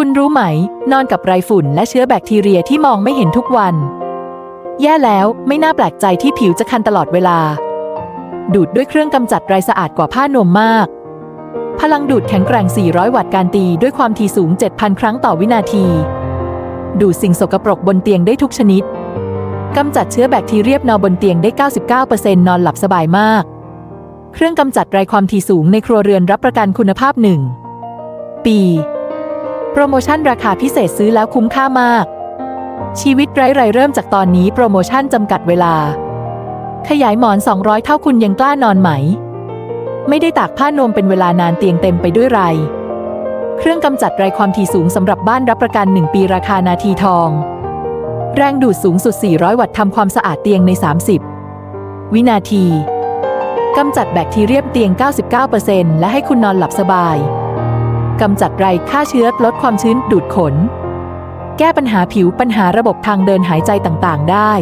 คุณรู้ไหม นอนกับไรฝุ่นและเชื้อแบคทีเรียที่มองไม่เห็นทุกวัน แย่แล้วไม่น่าแปลกใจที่ผิวจะคันตลอดเวลา ดูดด้วยเครื่องกำจัดไรสะอาดกว่าผ้านวมมาก พลังดูดแข็งแกร่ง 400 วัตต์การตีด้วยความถี่สูง 7,000 ครั้งต่อวินาที ดูดสิ่งสกปรกบนเตียงได้ทุกชนิดกำจัดเชื้อแบคทีเรียนอนบนเตียงได้ 99%นอนหลับสบายมาก เครื่องกำจัดไรความถี่สูงในครัวเรือนรับประกันคุณภาพ1ปีโป รโมชั่นราคาพิเศษซื้อแล้วคุ้มค่ามาก ชีวิตไร้ไรเริ่มจากตอนนี้โปรโมชั่นจำกัดเวลา ขยายหมอน 200 เท่าคุณยังกล้านอนไหม ไม่ได้ตากผ้านมเป็นเวลานานเตียงเต็มไปด้วยไร เครื่องกำจัดไรความถี่สูงสำหรับบ้านรับประกัน 1 ปีราคานาทีทอง แรงดูดสูงสุด 400 วัตต์ทำความสะอาดเตียงใน 30 วินาทีกำจัดแบคทีเรียเตียง 99%และให้คุณนอนหลับสบาย กำจัดไรฆ่าเชื้อลดความชื้นดูดขน แก้ปัญหาผิวปัญหาระบบทางเดินหายใจต่างๆ ได้